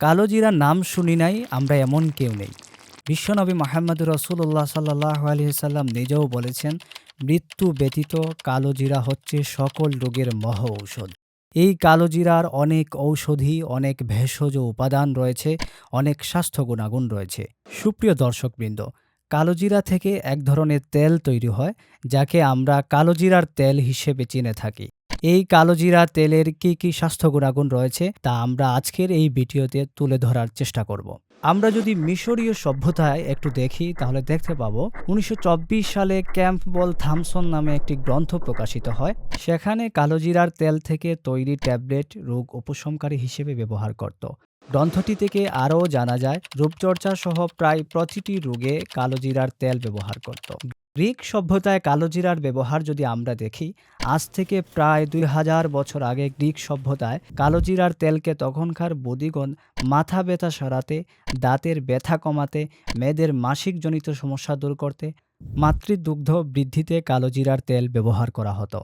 কালো জিরার নাম শুনি নাই, আমরা এমন কেউ নেই। বিশ্বনবী মাহমদ রসুল্লাহ সাল্লাহ আলহিসাল্লাম নিজেও বলেছেন, মৃত্যু ব্যতীত কালো জিরা হচ্ছে সকল রোগের মহ ঔষধ। এই কালো জিরার অনেক ঔষধি, অনেক ভেষজ উপাদান রয়েছে, অনেক স্বাস্থ্য গুণাগুণ রয়েছে। সুপ্রিয় দর্শকবৃন্দ কালোজিরা থেকে এক ধরনের তেল তৈরি হয়, যাকে আমরা কালোজিরার তেল হিসেবে চিনে থাকি। এই কালোজিরা তেলের কি কি স্বাস্থ্য গুণাগুণ রয়েছে তা আমরা আজকের এই ভিডিওতে তুলে ধরার চেষ্টা করব। আমরা যদি মিশরীয় সভ্যতায় একটু দেখি, তাহলে দেখতে পাবো উনিশশো চব্বিশ সালে ক্যাম্পবল থামসন নামে একটি গ্রন্থ প্রকাশিত হয়। সেখানে কালোজিরার তেল থেকে তৈরি ট্যাবলেট রোগ উপশমকারী হিসেবে ব্যবহার করত। গ্রন্থটি থেকে আরও জানা যায়, রূপচর্চা সহ প্রায় প্রতিটি রোগে কালোজিরার তেল ব্যবহার করত। গ্রিক সভ্যতায় কালোজিরার ব্যবহার যদি আমরা দেখি, আজ থেকে প্রায় দুই হাজার বছর আগে গ্রিক সভ্যতায় কালোজিরার তেলকে তখনকার বদিগণ মাথা ব্যথা সরাতে, দাঁতের ব্যথা কমাতে, মেয়েদের মাসিকজনিত সমস্যা দূর করতে, মাতৃদুগ্ধ বৃদ্ধিতে কালোজিরার তেল ব্যবহার করা হতো।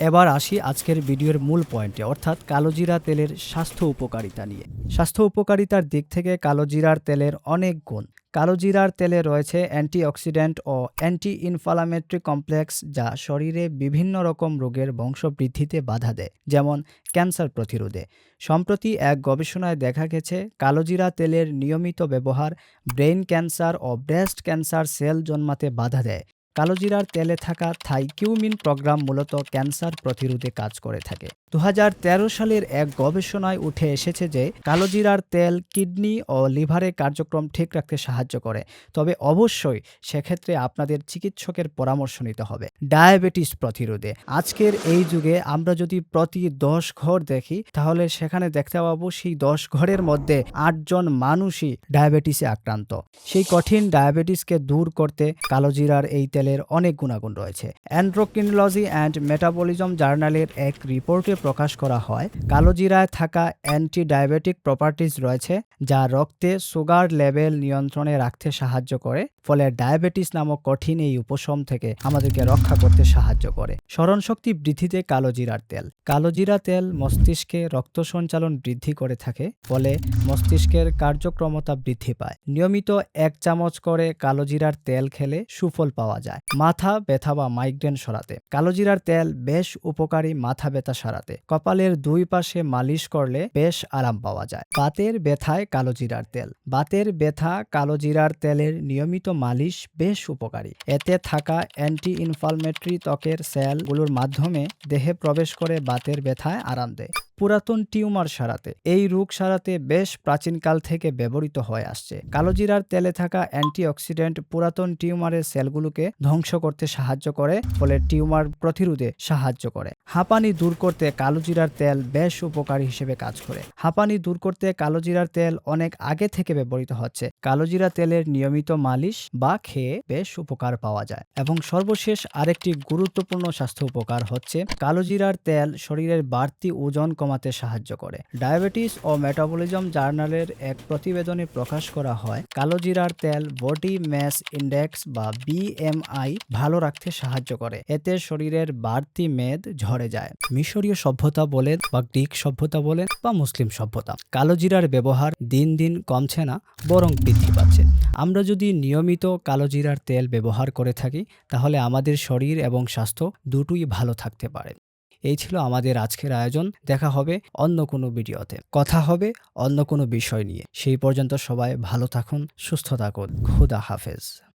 এবার আসি আজকের ভিডিওর মূল পয়েন্টে, অর্থাৎ কালোজিরা তেলের স্বাস্থ্য উপকারিতা নিয়ে। স্বাস্থ্য উপকারিতার দিক থেকে কালোজিরার তেলের অনেক গুণ। কালোজিরার তেলে রয়েছে অ্যান্টিঅক্সিডেন্ট ও অ্যান্টি ইনফ্লামেটরি কমপ্লেক্স যা শরীরে বিভিন্ন রকম রোগের বংশবৃদ্ধিতে বাধা দেয়, যেমন ক্যান্সার প্রতিরোধে। সম্প্রতি এক গবেষণায় দেখা গেছে কালোজিরা তেলের নিয়মিত ব্যবহার ব্রেন ক্যান্সার ও ব্রেস্ট ক্যান্সার সেল জন্মাতে বাধা দেয়। কালোজিরার তেলে থাকা থাইকিউমিন প্রোগ্রাম মূলত ক্যান্সার প্রতিরোধে কাজ করে থাকে। দুহাজার তেরো সালের এক গবেষণায় উঠে এসেছে যে, কালোজিরার তেল কিডনি ও লিভারের কার্যক্রম ঠিক রাখতে সাহায্য করে। তবে অবশ্যই সেক্ষেত্রে আপনাদের চিকিৎসকের পরামর্শ নিতে হবে। ডায়াবেটিস প্রতিরোধে। আজকের এই যুগে আমরা যদি প্রতি দশ ঘর দেখি, তাহলে সেখানে দেখতে পাবো সেই দশ ঘরের মধ্যে আটজন মানুষই ডায়াবেটিসে আক্রান্ত। সেই কঠিন ডায়াবেটিসকে দূর করতে কালোজিরার এই তেলের অনেক গুণাগুণ রয়েছে। অ্যান্ড্রোকিনোলজি অ্যান্ড মেটাবলিজম জার্নালের এক রিপোর্টে প্রকাশ করা হয়, কালোজিরায় থাকা অ্যান্টি ডায়াবেটিক প্রপার্টিজ রয়েছে, যা রক্তে সুগার লেভেল নিয়ন্ত্রণে রাখতে সাহায্য করে, ফলে ডায়াবেটিস নামক কঠিন এই উপশম থেকে আমাদেরকে রক্ষা করতে সাহায্য করে। স্মরণশক্তি বৃদ্ধিতে কালোজিরার তেল। কালোজিরা তেল মস্তিষ্কে রক্ত সঞ্চালন বৃদ্ধি করে থাকে, ফলে মস্তিষ্কের কার্যক্রমতা বৃদ্ধি পায়। নিয়মিত এক চামচ করে কালোজিরার তেল খেলে সুফল পাওয়া যায়। মাথা ব্যথা বা মাইগ্রেন সরাতে। কালোজিরার তেল বেশ উপকারী মাথা ব্যথা সারাতে। কপালের দুই পাশে মালিশ করলে বেশ আরাম পাওয়া যায়। বাতের ব্যথায় কালোজিরার তেল। বাতের ব্যথা কালোজিরার তেলের নিয়মিত মালিশ বেশ উপকারী। এতে থাকা অ্যান্টি ইনফ্লামেটরি ত্বকের সেলগুলোর মাধ্যমে দেহে প্রবেশ করে বাতের ব্যথায় আরাম দেয়। পুরাতন টিউমার সারাতে। এই রোগ সারাতে বেশ প্রাচীনকাল থেকে ব্যবহৃত হয়ে আসছে। কালোজিরার তেলে থাকা অ্যান্টিঅক্সিডেন্ট পুরাতন টিউমারের সেলগুলোকে ধ্বংস করতে সাহায্য করে, ফলে টিউমার প্রতিরোধে সাহায্য করে। হাঁপানি দূর করতে কালোজিরার তেল বেশ উপকারী হিসেবে কাজ করে। হাঁপানি দূর করতে কালোজিরার তেল অনেক আগে থেকে ব্যবহৃত হচ্ছে। কালোজিরা তেলের নিয়মিত মালিশ বা খেয়ে বেশ উপকার পাওয়া যায়। এবং সর্বশেষ আরেকটি গুরুত্বপূর্ণ স্বাস্থ্য উপকার হচ্ছে কালোজিরার তেল শরীরের বাড়তি ওজন কমাতে সাহায্য করে। ডায়াবেটিস ও মেটাবলিজম জার্নালের এক প্রতিবেদনে প্রকাশ করা হয় কালোজিরার তেল, বডি ম্যাস ইন্ডেক্স বা বিএমআই ভালো রাখতে সাহায্য করে। এতে শরীরের বাড়তি মেদ ঝরে যায়। মিশরীয় সভ্যতা বলেন বা গ্রিক সভ্যতা বলেন বা মুসলিম সভ্যতা। কালোজিরার ব্যবহার দিন দিন কমছে না, বরং বৃদ্ধি পাচ্ছে। আমরা যদি নিয়মিত কালোজিরার তেল ব্যবহার করে থাকি, তাহলে আমাদের শরীর এবং স্বাস্থ্য দুটোই ভালো থাকতে পারে। এই ছিল আমাদের আজকের আয়োজন। দেখা হবে অন্য কোনো ভিডিওতে। কথা হবে অন্য কোনো বিষয় নিয়ে। সেই পর্যন্ত সবাই ভালো থাকুন, সুস্থ থাকুন। খুদা হাফেজ।